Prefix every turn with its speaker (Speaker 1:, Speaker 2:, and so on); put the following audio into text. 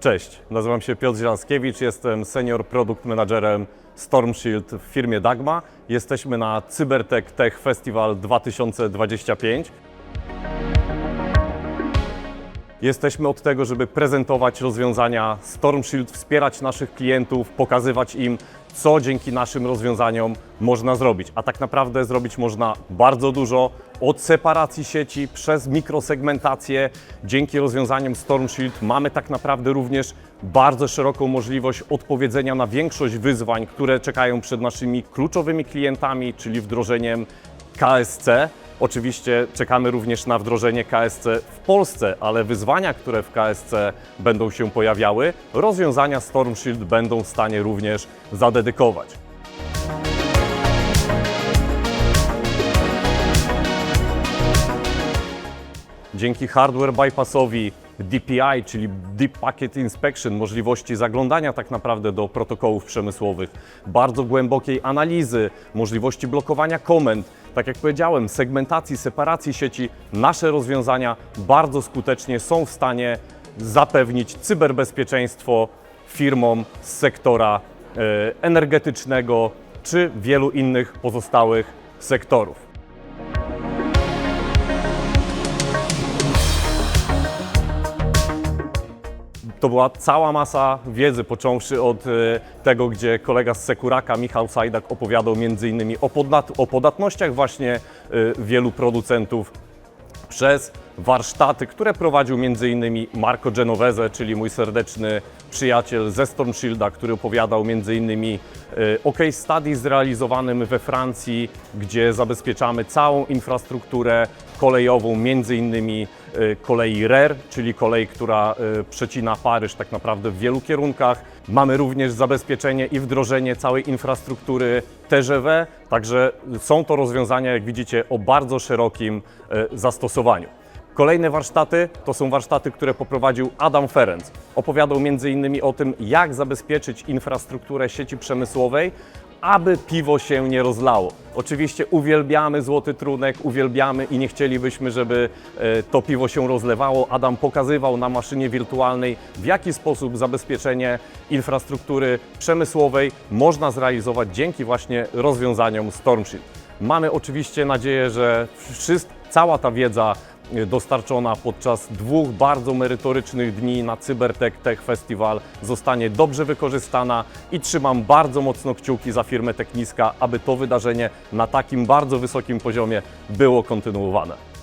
Speaker 1: Cześć, nazywam się Piotr Zielaskiewicz, jestem senior product managerem Storm Shield w firmie Dagma. Jesteśmy na Cybertech Tech Festival 2025. Jesteśmy od tego, żeby prezentować rozwiązania Storm Shield, wspierać naszych klientów, pokazywać im, co dzięki naszym rozwiązaniom można zrobić. A tak naprawdę zrobić można bardzo dużo od separacji sieci przez mikrosegmentację. Dzięki rozwiązaniom Storm Shield mamy tak naprawdę również bardzo szeroką możliwość odpowiedzenia na większość wyzwań, które czekają przed naszymi kluczowymi klientami, czyli wdrożeniem KSC. Oczywiście czekamy również na wdrożenie KSC w Polsce, ale wyzwania, które w KSC będą się pojawiały, rozwiązania Storm Shield będą w stanie również zadedykować. Dzięki hardware bypassowi DPI, czyli Deep Packet Inspection, możliwości zaglądania tak naprawdę do protokołów przemysłowych, bardzo głębokiej analizy, możliwości blokowania komend, tak jak powiedziałem, segmentacji, separacji sieci, nasze rozwiązania bardzo skutecznie są w stanie zapewnić cyberbezpieczeństwo firmom z sektora e, energetycznego czy wielu innych pozostałych sektorów. To była cała masa wiedzy, począwszy od e, tego, gdzie kolega z Sekuraka, Michał Sajdak, opowiadał innymi o, podnat- o podatnościach właśnie e, wielu producentów, przez warsztaty, które prowadził m.in. Marco Genovese, czyli mój serdeczny przyjaciel ze Storm Shielda, który opowiadał m.in. e, o case study zrealizowanym we Francji, gdzie zabezpieczamy całą infrastrukturę kolejową, m.in. e, kolei RER, czyli kolej, która e, przecina Paryż tak naprawdę w wielu kierunkach. Mamy również zabezpieczenie i wdrożenie całej infrastruktury TGV, także są to rozwiązania, jak widzicie, o bardzo szerokim e, zastosowaniu. Kolejne warsztaty to są warsztaty, które poprowadził Adam Ferenc. Opowiadał m.in. o tym, jak zabezpieczyć infrastrukturę sieci przemysłowej, aby piwo się nie rozlało. Oczywiście uwielbiamy złoty trunek, uwielbiamy i nie chcielibyśmy, żeby e, to piwo się rozlewało. Adam pokazywał na maszynie wirtualnej, w jaki sposób zabezpieczenie infrastruktury przemysłowej można zrealizować dzięki właśnie rozwiązaniom StormShield. Mamy oczywiście nadzieję, że wszystko, cała ta wiedza dostarczona podczas dwóch bardzo merytorycznych dni na Cybertech Tech Festival zostanie dobrze wykorzystana i trzymam bardzo mocno kciuki za firmę Techniska, aby to wydarzenie na takim bardzo wysokim poziomie było kontynuowane.